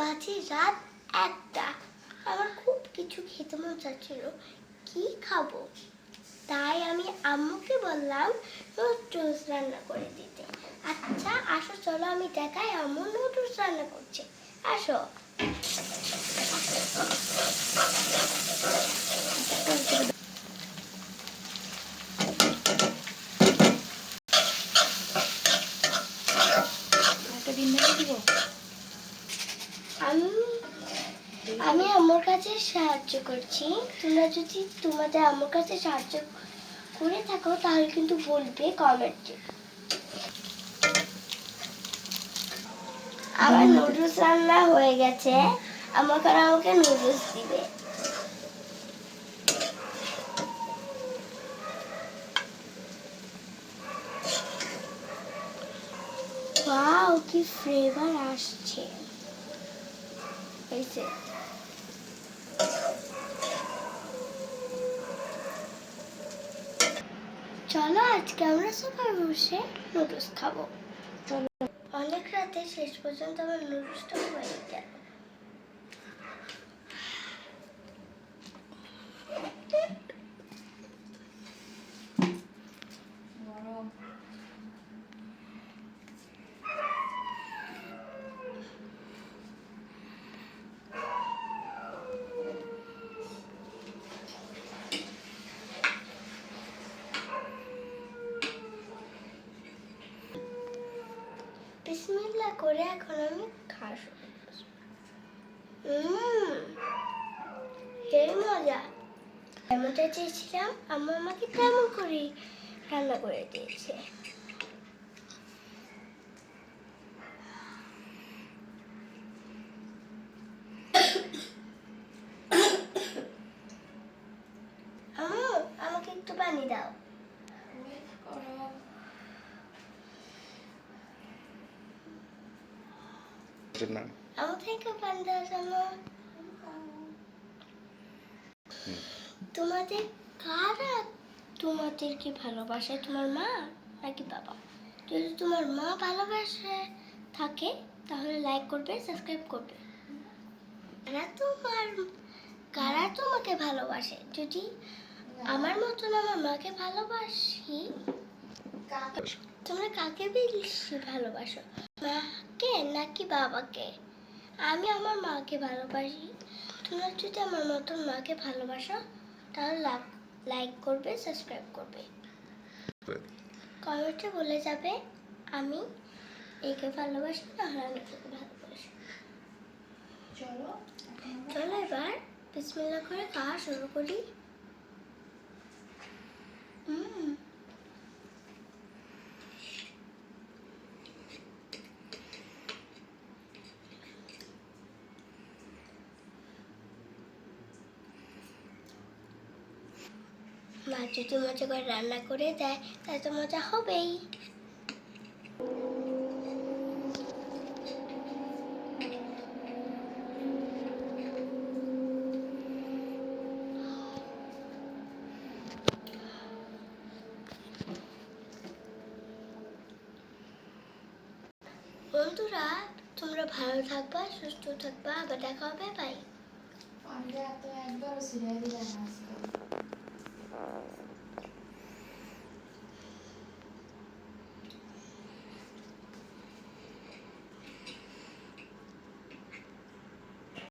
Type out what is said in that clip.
বাজে রাত একটা। আমার খুব কিছু খেতে মন চাচ্ছিল। কি খাব? তাই আমি আম্মুকে বললাম নুডলস রান্না করে দিতে। আচ্ছা আসো, চলো, আমি দেখাই আম্মু নুডলস রান্না করছে। আসো একটা ডিম ভেজে দিব আমি আমি আম্মুর কাছে সাহায্য করছি। তোমরা যদি তোমাদের আমার কাছে সাহায্য করে থাকো, তাহলে কিন্তু বলবে কমেন্টে আমার নুডলস রান্না হয়ে গেছে। আমাকে আমাকে নুডলস দিবে। কি ফ্লেভার আসছে। যে চলো আজকে আমরা সবাই বসে নুডলস খাব। অনেক রাতে শেষ পর্যন্ত আমার নুডলসটা হয়ে গেল গরম। বিসমিল্লা করে এখন আমি খাওয়া শুরু হেবি মজা। যেমনটা চেয়েছিলাম, আম্মা আমাকে তেমন করে রান্না করে দিয়েছে। আমাকে একটু পানি দাও। না আমাকে পানি দাও জন্য তোমাদের কারা তোমাদেরকে ভালোবাসে? তোমার মা নাকি বাবা? যদি তোমার মা ভালোবাসে থাকে তাহলে লাইক করবে সাবস্ক্রাইব করবে। কারা তোমার কারা তোমাকে ভালোবাসে? যদি আমার মতন আমার মাকে ভালোবাসি তোমরা কাকে বেশি ভালোবাসো? মাকে নাকি বাবাকে? আমি আমার মাকে ভালোবাসি। তোমরা যদি আমার মতন মাকে ভালোবাসো তাহলে লাইক করবে সাবস্ক্রাইব করবে। কমেন্টে বলে যাবে আমি একে ভালোবাসি নাহলে আমি একে ভালোবাসি। চলো চলো এবার বিসমিল্লা করে খাওয়া শুরু করি। মা যদি মজা করে রান্না করে দেয় তাহলে তো মজা হবেই। বন্ধুরা, তোমরা ভালো থাকবা, সুস্থ থাকবা, আবার দেখা হবে বাই পান্ডা তো একবারও সিরিয়ালি জানা আছে uh